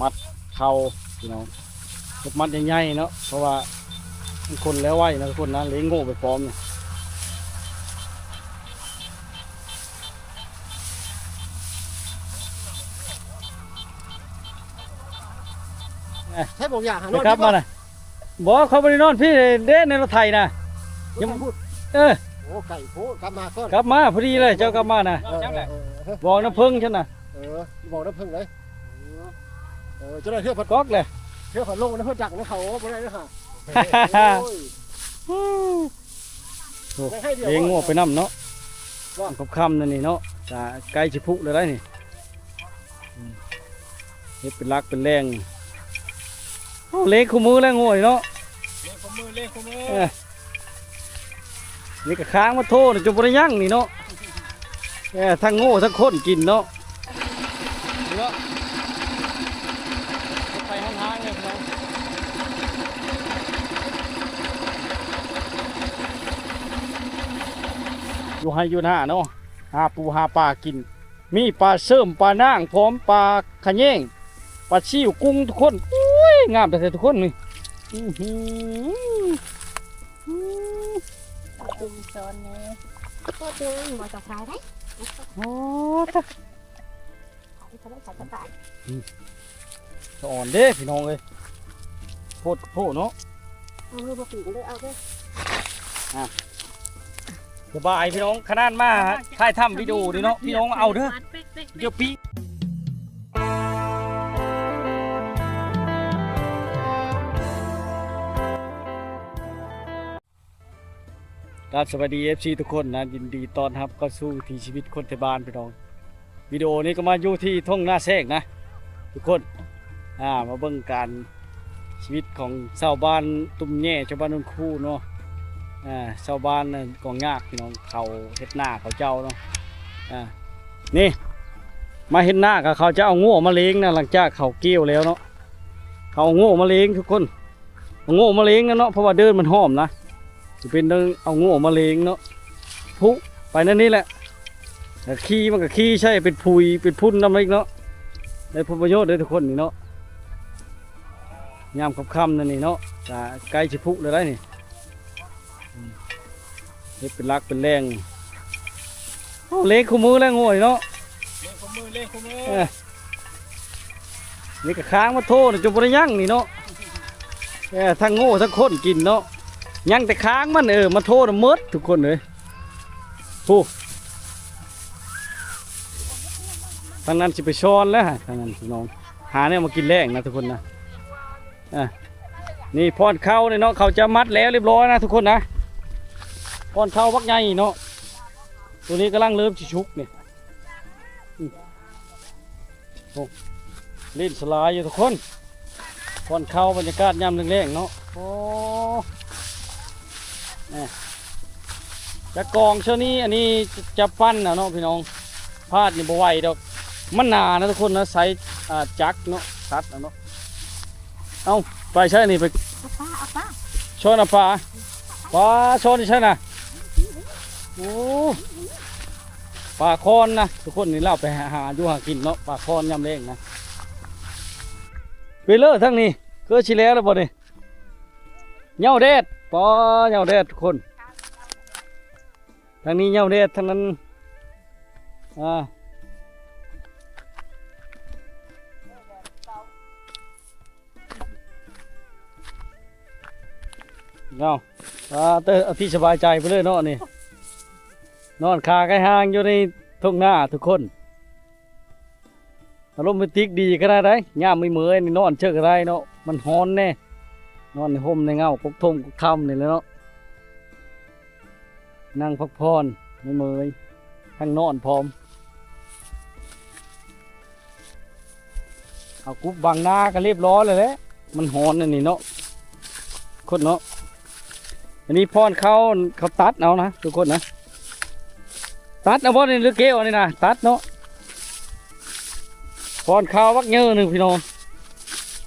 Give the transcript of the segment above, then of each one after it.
มัดเข่าพี่น้องเฮ็ดมัดใหญ่ๆเนาะเพราะว่ามันคนแล้วไหวนะทุกคนนะเลี้ยงโง่ไปพร้อมเนี่ยใช่บอกอยากหาไปครับมาน่ะบอกเขาไปนอนพี่เด้ในรถไถนะยังพูดเออโอ้ไก่โพกลับมาก่อนกลับมาพอดีเลยเจ้ากลับมานะเออเออเออบอกน้ำพึ่งฉันนะเออบอกน้ำพึ่งเลย เออจะได้เที่ยวผัดก๊อกเลยเที่ยวผัดลงน้ำพึ่งจักนะเขาไม่ได้นะฮะโอ้ยได้ให้เดียวเลี้ยงโง่ไปน้ำเนาะว่าคำคำๆนั่นนี่เนาะจะใกล้ชิพุเลยได้นี่อืมเฮ็ดเป็นรักเป็นแรงโอ้เล็กคู่มือแล้วโง่นี่เนาะเลขขมือเลขขมือเออนี่ก็ค้างมาโทษจนบริยั่งนี่เนาะเออทั้งโง่ทั้งคนกินเนาะเนาะไปห้างๆเลยพี่น้อง อยู่ให้อยู่หน้าเนาะหาปูหาปลากิน มีปลาเสริมปลานางพร้อมปลาขะแยงปลาชิวกุ้งทุกคนอุ้ยงามแต่ทุกคนนี่อื้อหือตุ่มโซนนี้โคตรดึงมาจากขายได้โอ้ตะขายเขาได้ขายกระต่ายสะอ่อนเด้พี่น้องเอ้ยโพดโพดเนาะเอามือมาปีกเลยเอาเลย สบายพี่น้องขนาดมาถ่ายทำวิดีโอดิเนาะพี่น้องเอาเด้อเดี๋ยวปีครับสวัสดี FC ทุกคนนะยินดีต้อนรับเข้าสู่วิถีชีวิตคนไทบ้านพี่น้องวิดีโอนี้ก็มาอยู่ที่ท่งหน้าแซกนะ ทุกคนอ่ามาเบิ่งการชีวิตของชาวบ้านตุ้มแย่ชาวบ้านนนคู่เนาะ อ่าชาวบ้านก็ยากพี่น้องเขาเฮ็ดหน้าเขาเจ้าเนาะอ่านี่ มาเฮ็ดหน้ากับเขาจะเอาง่มาเลี้ยงนะหลังจากเขาเกี่ยวแล้วเนาะเขาเอาง่มาเลี้ยงทุกคนเอาง่มาเลี้ยงนะเนาะเพราะว่าเดินมันหอมนะจะเป็นเรื่องเอาง่มาเลี้ยงเนาะพุไปนั่นนี่แหละแต่ขี้มันก็ขี้ใช่เป็นพุยเป็นพุ่นน้ำเล็กเนาะได้ผลประโยชน์เลยทุกคนนี่เนาะยามค่ำๆนั่นนี่เนาะจะใกล้ชิพุเลยได้นี่ เฮ็ดเป็นรักเป็นแรงโอ้เล็กคู่มือแล้วโง่ยเนาะเลขขมือเลขขมือเออนี่ก็ค้างมาโทษจนบริยั่งนี่เนาะเออทั้งโง่ทั้งคนกินเนาะยังแต่ค้างมันเออมาโทษมดทุกคนเลยผู้ทางนั้นสิไปช้อนแล้วฮะทางนั้นพี่น้องหาเนี่ยมากินแรงนะทุกคนนะอะนี่พอนเข้าเนี่ยเนาะเขาจะมัดแล้วเรียบร้อยนะทุกคนนะ พอนเข้าบักใหญ่เนาะตัวนี้กำลังเริ่มชิชุกเนี่ยเล่นสลายอยู่ทุกคนก่อนเข้าบรรยากาศยามแรงๆเนาะโอ้นี่จะกองเช่านี้อันนี้จะจะปั้นนะเนาะพี่น้องพลาดนี่บ่ไหวดอกมันหนานะทุกคนนะใส่อ่าจักรเนาะตัดเอาเนาะเอาไปใช่นี่ไปเอาป้าเอาป้าชนอะปลาปลาชนใช่น่ะ โอ้ปลาคอนนะทุกคนนี่เล่าไปหาอยู่หากินเนาะปลาคอนยำแรงนะไปเลยทั้งนี้ก็ชิแล้วแล้วบ่นี่เหย้าแดดปอเหย้าแดดทุกคนทางนี้เหย้าแดดทางนั้นอ่าเอาอ่าเตอเอาที่สบายใจไปเลยเนาะนี่ นอนคาใกล้ห้างอยู่ในทุ่งหน้าทุกคนอารมณ์มันติกดีก็ได้ได้ย่ามไม่เมื่อยนี่นอนเชิกอะไรเนาะมันฮ้อนแน่นอนในห่มในเงากกทมกกทำนี่แหละเนาะนั่งพักผ่อนไม่เมื่อยทั้งนอนพร้อมเอากุบบางหน้าก็เรียบร้อยเลยแหละมันฮ้อนนี่เนาะคนเนาะอันนี้พอนเขาเขาตัดเอานะทุกคนนะ ตัดเอาบ่นี่หรือเกลียวนี่นะตัดเนาะพอนข้าวมักเยอะหนึ่งพี่น้อง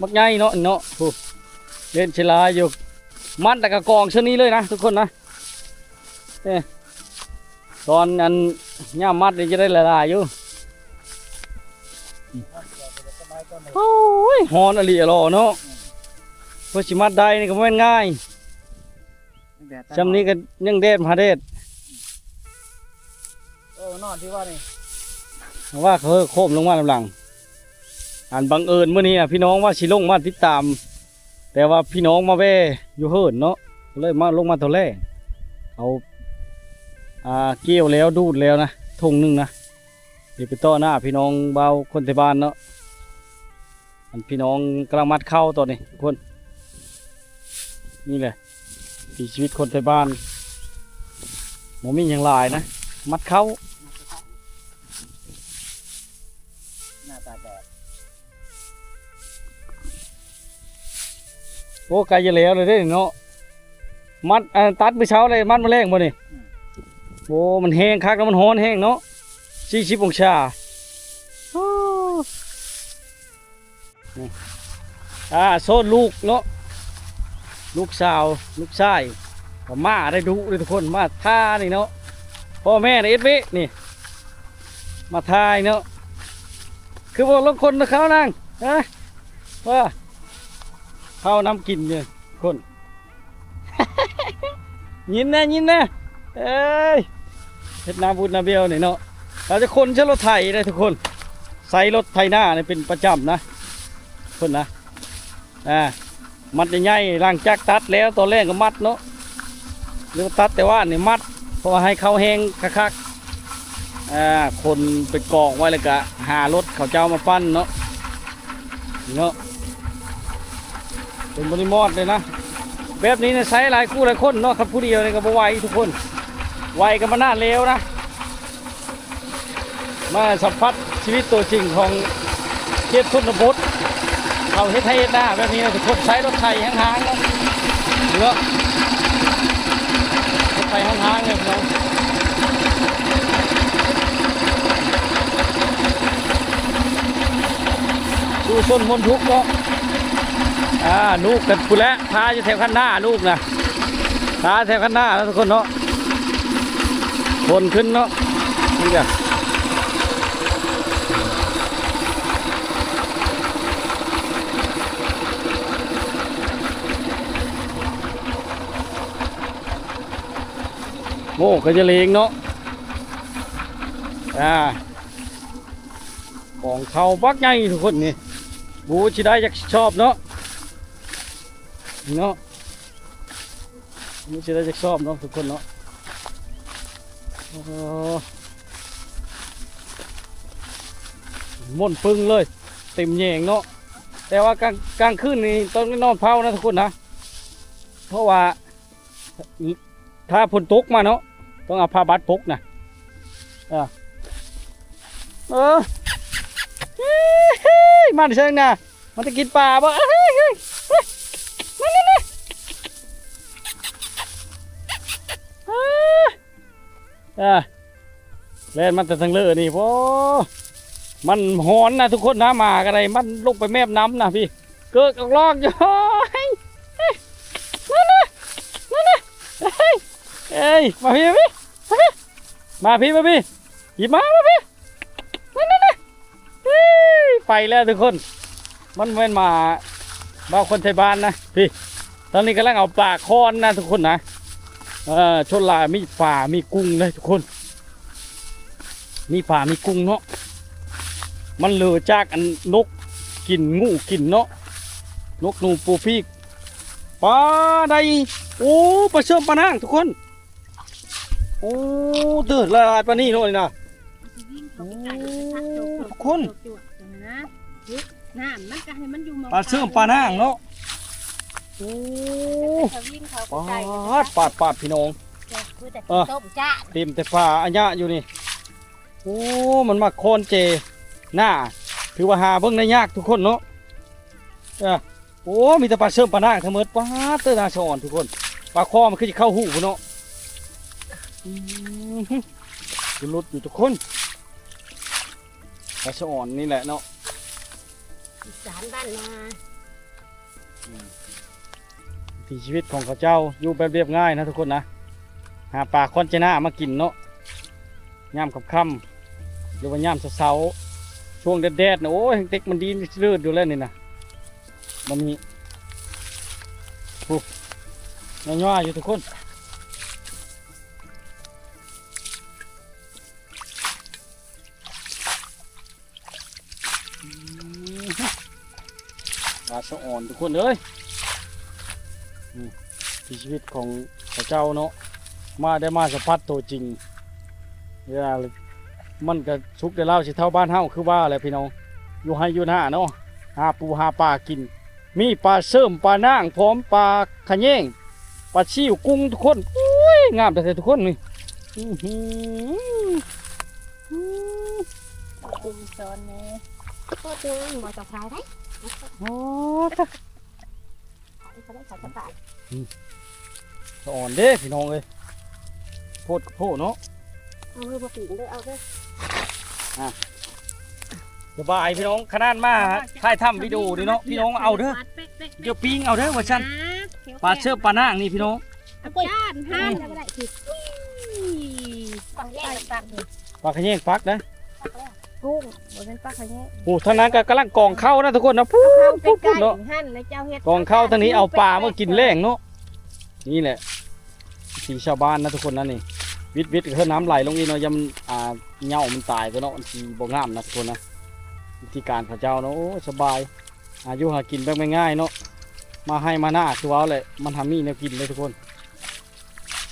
มักใหญ่เนาะเนาะโอ้เล่นเชลาอยู่มัดแต่กระกองเช่นนี้เลยนะทุกคนนะเอ้ตอนอันย่ามมัดนี่จะได้ละลายอยู่โอ้ยฮอนอลีอลอเนาะเพื่อสิมัดได้นี่ก็บ่แม่นง่ายจำนี้ก็ยังเด็ดมาเด็ดเออ นอนที่ว่านี่ว่าเขาโคมลงมาลำหลังอันบังเอิญเมื่อนี้พี่น้องว่าสิลงมาติดตาม แต่ว่าพี่น้องมาแว่อยู่เฮิรนเนาะเลยมาลงมาตัวแรกเอาอ่าเกี่ยวแล้วดูดแล้วนะทงหนึ่งนะเดี๋ยวไปต่อหน้าพี่น้องเบาคนที่บ้านเนาะอันพี่น้องกำลังมัดเข้าตอนนี้คน นี่แหละสีชีวิตคนที่บ้านหมมีอย่างลายนะ มัดเข้า โอ้ไกลจะแล้วเลยเด้เนาะมัดอ่าตัดไปเช้าเลยมัดมาแรงบ่นี่โอ้มันแห้งคักแล้วมันฮ้อนแห้งเนาะสี่สิบองศาอ่าโซนลูกเนาะลูกสาวลูกชายก็มาได้ดูเลยทุกคนมาท่านี่เนาะพ่อแม่ในเอ็ดวินี่ มาทายเนาะคือบอกลงคนนะเขานั่งฮะว่า ข้าวน้ำกินเนี่ยคนยินนะยินนะเอ้ยเฮ็ดนาบุญนาเบียวนี่เนาะเราจะคนใช้รถไถได้ทุกคนใส่รถไถหน้าเนี่ยเป็นประจำนะคนนะอ่ามัดใหญ่ๆล่างจักตัดแล้วตอนแรกก็มัดเนาะหรือตัดแต่ว่าเนี่ยมัดเพราะให้เขาแห้งคักๆอ่าคนไปกองไว้เลยกะหารถเขาเจ้ามาปั้นเนาะเนาะ เป็นบริมอดเลยนะ แบบนี้เนี่ยใช้หลายคู่หลายคนเนาะครับผู้เดียวเนี่ยก็บ่ไวทุกคนไวกันมาหน้านแล้วนะ มาสัมผัสชีวิตตัวจริงของเขตทุนบดเขาเฮ็ดไทยหน้าแบบนี้นะทุกคนใช้รถไถห่างๆเนาะเนาะรถไถห่างๆเนี่ยพี่น้องดูส้นมนทุกข์เนาะ อ่าลูกกันพูแล้วพาจะแถวข้างหน้าลูกนะพาแถวข้างหน้าแล้วทุกคนเนาะคนขึ้นเนาะนี่จ้ะโม่ก็จะเลงเนาะ อ่า ของเขาบักใหญ่ทุกคนนี่บูชิได้จะชอบเนาะ เนาะนี่จะได้จะชอบเนาะทุกคนเนาะม่นปึงเลยเต็มแยงเนาะแต่ว่ากลางกลางคืนนี่ต้องนอนเผานะทุกคนนะ เพราะว่า ถ้าฝนตกมาเนาะต้องเอาผ้าบัดพกนะอะเออเฮ้ยมาเชิงนะมันจะกินปลาบ่ อ่าเล่นมันแต่ทางเลือนี่โอ้มันหอนนะทุกคนนะมากันไรมันลงไปแมบน้ำนะพี่ เกิดกลอกอยู่เฮ้ยเฮ้ยนั่นนะนั่นนะเฮ้ยเอ้ยมาพี่มาพี่มาพี่มาพี่หยิบมามาพี่นั่นนั่นนะเฮ้ยไปแล้วทุกคน มันเว้นมาบ้าคนไทยบ้านนะพี่ ตอนนี้กำลังเอาปลาคอนนะทุกคนนะ ชนลายมีป่ามีกุ้งเลยทุกคน มีป่ามีกุ้งเนาะมันเหลือจากอันนกกินงูกินเนาะนกหนูปูพีกปลาใดโอ้ปลาเชื่อมปลานางทุกคนโอ้เดือดละลายปลานี่เนาะนี่นะทุกคนนะน้ำมันก็ให้มันอยู่หมองปลาเชื่อมปลานางเนาะ โอ้เขาวิ่งเขาปาไก่ดปาดปาดพี่น้องคือแต่เออต้มจ้าเต็มแต่ป่าอัญญะอยู่นี่ โอ้ มันมาโคนเจ หน้า ถือว่าหาเบิ่งได้ยากทุกคนเนาะเออโอ้ มีแต่ปลาเชื่อมปลานางทั้งหมดปลาเตอร์นาชอนทุกคน ปลาคอมันคือจะเข้าหูพุ่นเนาะอืมฮึดูรถอยู่ทุกคน ปลาชอนนี่แหละเนาะอีสารบ้านนา ที่ชีวิตของเขาเจ้าอยู่แบบเรียบง่ายนะทุกคนนะ หาปลาคอนเจน่ามากินเนาะย่ามกับค่ำหรือว่าย่ามเสาๆช่วงแดดๆนะโอ้ยเต็กมันดีเลือดอยู่แล้วนี่นะมันมีโอ้ย่อยๆอยู่ทุกคนปลาสะอ่อนทุกคนเอ้ย ที่ชีวิตของพระเจ้าเนาะมาได้มาสัมผัสตัวจริงเวลามันก็ชุกได้เล่าสิเท่าบ้านเฮาคือว่าแหละพี่น้องอยู่ให้อยู่หน้าเนาะหาปูหาปลากิน มีปลาเสริมปลานางพร้อมปลาขะแยงปลาชิวกุ้งทุกคนอุ้ยงามแต่ทุกคนนี่อื้อหือกินโซนนี้โคตรงามบ่จะพายได้โอ้ตะขาย เขาได้ขายกระต่ายสะอ่อนเด้พี่น้องเอ้ยโพดกับโพดเนาะเอามือมาปีกด้วยเอาด้วยสบายพี่น้องขนาดมาถ่ายทำวิดีโอนี่เนาะพี่น้องเอาเด้อเดี๋ยวปิ้งเอาเด้อว่าฉันปลาเสริมปลานางนี่พี่น้องเอาไปย่านห้ามจะไม่ได้ผิดปังแย่ปังเลยปลาขะแยงฟักนะ กุ้งบนเป็นปลาขยะโอ้ทางนั้นก็กำลังกองเข้านะทุกคนนะพูเข้าดใกพูดพูล้ดเนาะๆหั่นแล้วเจ้าเฮ็ดกองเข้าทางนี้เอาปลามากินแรงเนาะนี่แหละสีชาวบ้านนะทุกคนนะนี่ วิทย์วิทย์ก็คือน้ำไหลลงนี่เนาะยามอ่าเหง่ามันตายไปเนาะมันสีบ่งามนะทุกคนนะวิธีการพระเจ้าเนาะโอ้สบายอายุหากินแบบง่ายๆเนาะมาให้มาหน้าคือว่าเลยมันทำมีแนวกินเลยทุกคน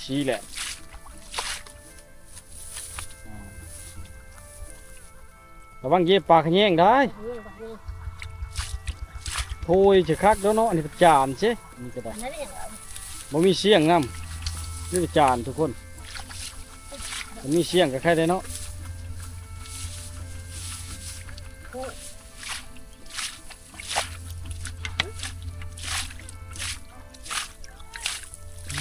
ชี้แหละ ระวังเหย็บปลาขะแยงได้โอ้ยจะคักแล้วเนาะอันนี้เป็นจานใช่นี่ก็ได้อันนั้นเนี่ยบ่มีเสียงนำนี่เป็นจานทุกคนมันมีเสียงกับใครได้เนาะอื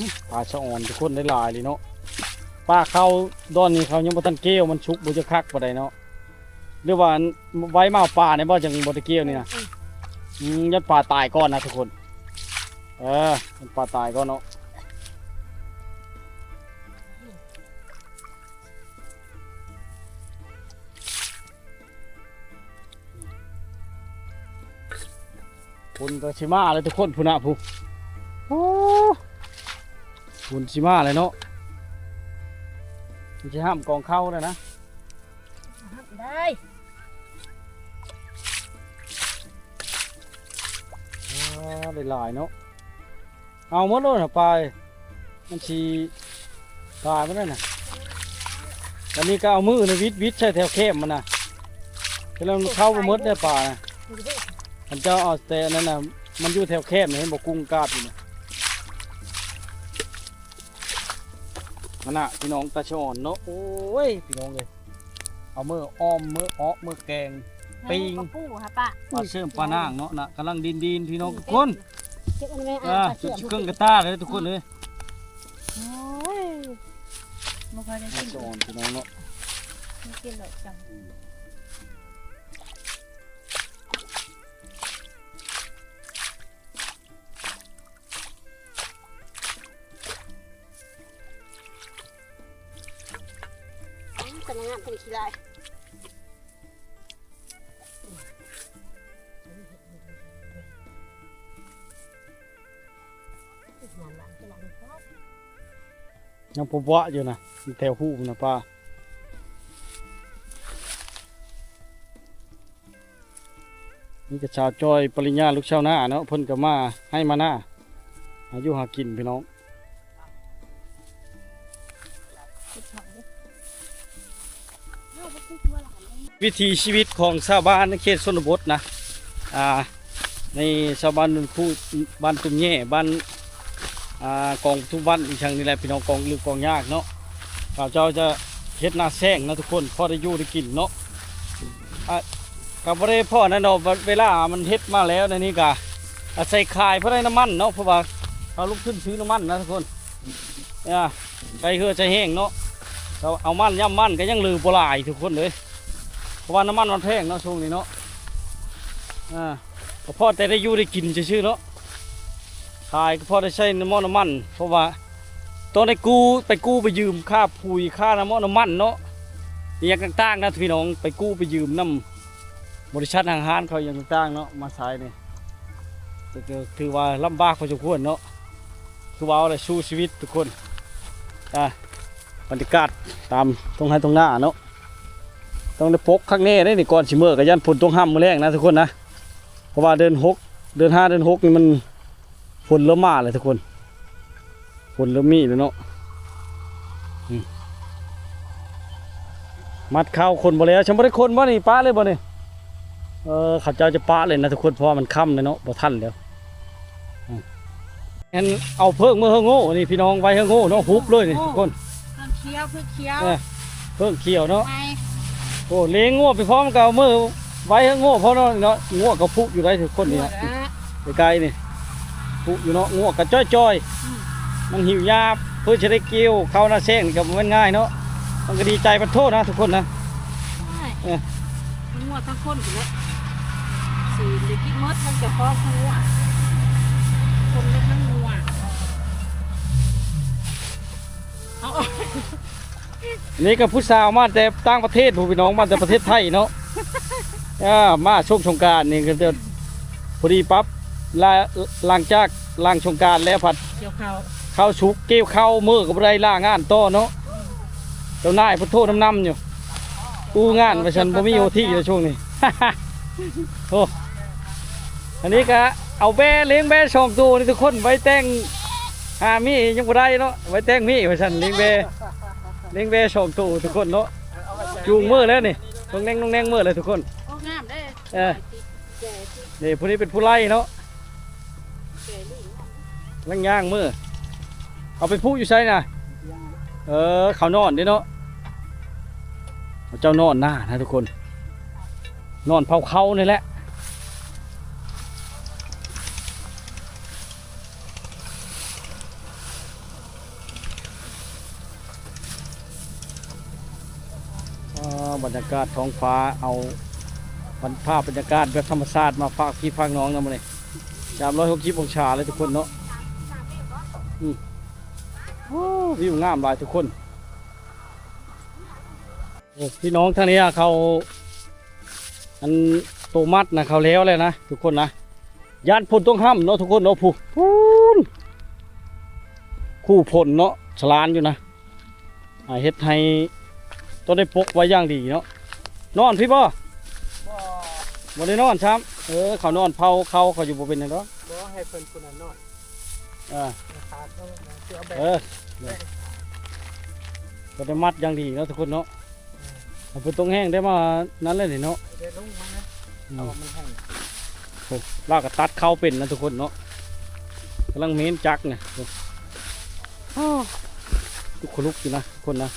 มปลาชะอ่อนทุกคนได้หลายเลยเนาะปลาเขาดอนนี้เขายังบ่ทันเกลียวมันชุกบ่จะคักบ่ได้เนาะ หรือว่าอันไว้มาเอาปลาเนี่ยบ่จังบ่ได้เกลียวนี่นะอืมยัดปลาตายก่อนนะทุกคน เออยัดปลาตายก่อนเนาะคุณก็ชิมาเลยทุกคนพูนะพูโอ้คุณชิมาเลยเนาะมันจะห้ามกองเข้าเลยนะ หลายเนาะเอาหมดเลยนะปลายมันชีตายไม่ได้น่ะอันนี้ก็เอามือในวิดวิดใช้แถวเข้มมันนะแล้วมันเข้าไปหมดได้ปลานะมันเจ้าเอาแต่อันนั้นน่ะมันอยู่แถวเข้มเนี่ยเห็นบอกกุ้งกาบอยู่นะมันน่ะพี่น้องตาชอนเนาะโอ้ยพี่น้องเลยเอามืออ้อมมืออ้อมือแกงปิ้งกระปูฮะป้าปลาเชื่อมปลานางเนาะนะกำลังดินดินๆพี่น้องทุกคน เช็คมันไว้อ่าอ่าจุเชื่ดอมเครื่องกระตาเลยทุกคนเลยโอ้ยมันเคยได้น่ากินจะอ่อนพี่น้องเนาะไม่กินเลยจังแต่ละงานเป็นขี้ลาย ยังพบวะอยู่นะแถวหูนะป้านี่ก็ชาวจอยปริญญาลูกชาวนาเนาะเพิ่นก็มาให้มาหน้าอายุหากินพี่น้องวิถีชีวิตของชาวบ้านในเขตชนบทนะอ่าในชาวบ้านนุ่นคู่บ้านตุ้มแย่บ้าน กองทุกวันอีกทางนี้แหละพี่น้องกองลือกองยากเนาะข้าวเจ้าจะเฮ็ดนาแซงนะทุกคนพอได้อยู่ได้กินเนาะกับบ่ได้พ่อนั่นเนาะเวลามันเฮ็ดมาแล้วในนี้ก็อาศัยขายเพราะได้น้ำมันเนาะเพราะว่าเขาลุกขึ้นซื้อน้ำมันนะทุกคนเนี่ยไก่เฮือใจแห้งเนาะเราเอามันย่ำมันก็ยังลือบ่หลายทุกคนเลยเพราะว่าน้ำมันมันแพงเนาะช่วงนี้เนาะอ่าก็พอแต่ได้อยู่ได้กินซื่อเนาะ ขายก็พอได้ใช้น้ำมันน้ำมัน เพราะว่าตอนได้กู้ไปกู้ไปยืมค่าปุ๋ยค่าน้ำมันน้ำมันเนาะอีหยังต่างๆนะพี่น้องไปกู้ไปยืมน้ำบริษัททางห้านเขาอย่างต่างๆเนาะมาใช้นี่ก็คือถือว่าลำบากพอสมควรเนาะคือว่าอะไรสู้ชีวิตทุกคนอะบรรยากาศตามตรงให้ตรงหน้าเนาะต้องได้พกข้างแน่ได้นี่ก่อนสิเมื่อกับยันฝนต้องห้ามมือแรงนะทุกคนนะเพราะว่าเดินหกเดินห้าเดินหกนี่มัน ฝนเริ่มมาเลยทุกคนฝนเริ่มมีแล้วเนาะมัดเข้าคนบ่แล้วฉันบ่ได้คนบ่นี่ป้าเลยบ่นี่เออเขาเจ้าจะป้าเลยนะทุกคนเพราะว่ามันค่ำเลยเนาะบ่ทันแล้วอืมงั้นเอาเพิ่งเมื่อเฮงโง่นี่พี่น้องไว้เฮงโง่เนาะฮุบเลยนี่ทุกคนเพิ่งเคี้ยวเพิ่งเคี้ยวเออเพิ่งเขียวเนาะไปโอ้เลี้ยงโง่ไปพร้อมกับเอามือไว้เฮงโง่เพราะเนาะเนาะงัวก็พุอยู่ได้ทุกคนนี่หมฮะดแล้วไกลๆนี่ พุอยู่เนาะงัวก็จ้อยๆมันหิวยาเพื่อจะได้เกี่ยวเข้าหน้าแซงนี่ก็บ่แมันง่ายเนาะมันก็ดีใจมันโทษนะทุกคนนะใช่เออทั้งหัวทั้งคนอยู่แล้วสีเด็กกินมดทั้งเจ้าของทั้งหัวคนได้ทั้งหัวเอาออกนี่ก็ผู้สาวมาแต่ต่างประเทศผู้พี่น้องมาแต่ประเทศไทยเนาะอ่ามาช่วงสงกรารนี่ก็เดี๋ยวพอดีปั๊บ ลาหลังจากล้างสงกรารแล้วผัดเกี่ยวเขาเข้าชุกเกี่ยวเข้ามือกับไรล่างานต่อเนาะเจ้านายพุทโทน้ำนำอยู่อู้งานไปฉันบ่มีโอทีในช่วงนี้ โอ้อันนี้ก็เอาแบ่เลี้ยงแบ่สองตัวนี่ทุกคนไว้แต่งหามียังบ่ได้เนาะไว้แต่งมีไปฉันเลี้ยงแบ่เลี้ยงแบ่สองตัวทุกคนเนาะจูงมือแล้วนี่ต้องแน่งต้องแน่งมือเลยทุกคน โอ้งามได้เออแก่ที่นี่ผู้นี้เป็นผู้ไล่เนาะแก่ลูก ลังย่างมือเอาไปพูอยู่ใช่นะเออเขานอนเด้เนาะเจ้านอนหน้านะทุกคน นอนเผาเขานี่แหละบรรยากาศท้องฟ้าเอาบรรภาพบรรยากาศแบบธรรมชาติมาฝากพี่ฝากน้องนะมาเลยสามร้อยหกสิบองศาเลยทุกคนเนาะ โอ้วิวงามหลายทุกคนโอ้พี่น้องท่างนี้อะเขาอันโตมัดนะเขาแล้วเลยนะทุกคนนะยานพลต้องห้ามเนาะทุกคนเนาะผู้พูนคู่พลเนาะฉลานอยู่นะอ่าเฮ็ดให้ต้องได้ปกไว้อย่างดีเนาะนอนพี่บ่บ่บ่ได้นอนช้ำเออเขานอนเผาเขาเขาอยู่บ่เป็นหยังเนาะบ่ให้เพิ่นผู้นั้นนอนอ่าขาดเขาสิเอาแบเอบอก็ได้มัดอย่างดีเนาะทุกคนเนาะเอาไปตรงแห้งได้มานั้นเลยนี่เนาะเดี๋ยวลงมานะอืเอามมันแห้งลากก็ตัดเข้าเป็นนะทุกคนเนาะกำลังเม้นจักเนี่ยอ้าวทุกคนลุกอยู่นะทุกคนนะ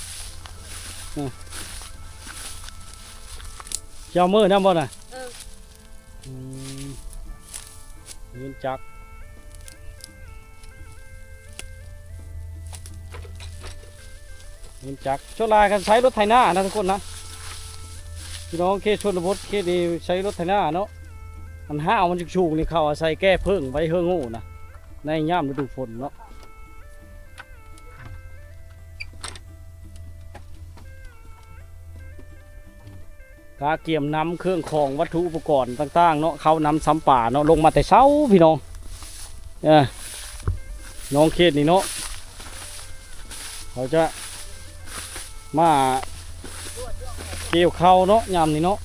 อะเจ้ามือนะบ่น่ะเอออืมเม้นจัก เม้นจักโชว์ลายกันใช้รถไถนานะทุกคนนะพี่น้องเคชนบทเคสนี้ใช้รถไถนาเนาะมันห้าวมันจุกชูกนี่เขาอาศัยแก้เพิ่งไว้เฮืองโง่นะในย่ามฤดูฝนเนาะกาเกี่ยมน้ำเครื่องของวัตถุอุปกรณ์ต่างๆเนาะเขานำซ้ำป่าเนาะลงมาแต่เช้าพี่น้องเออน้องเขตนี่เนาะเขาจะ มาเกี่ยวเขาเนาะยามนี่เนาะ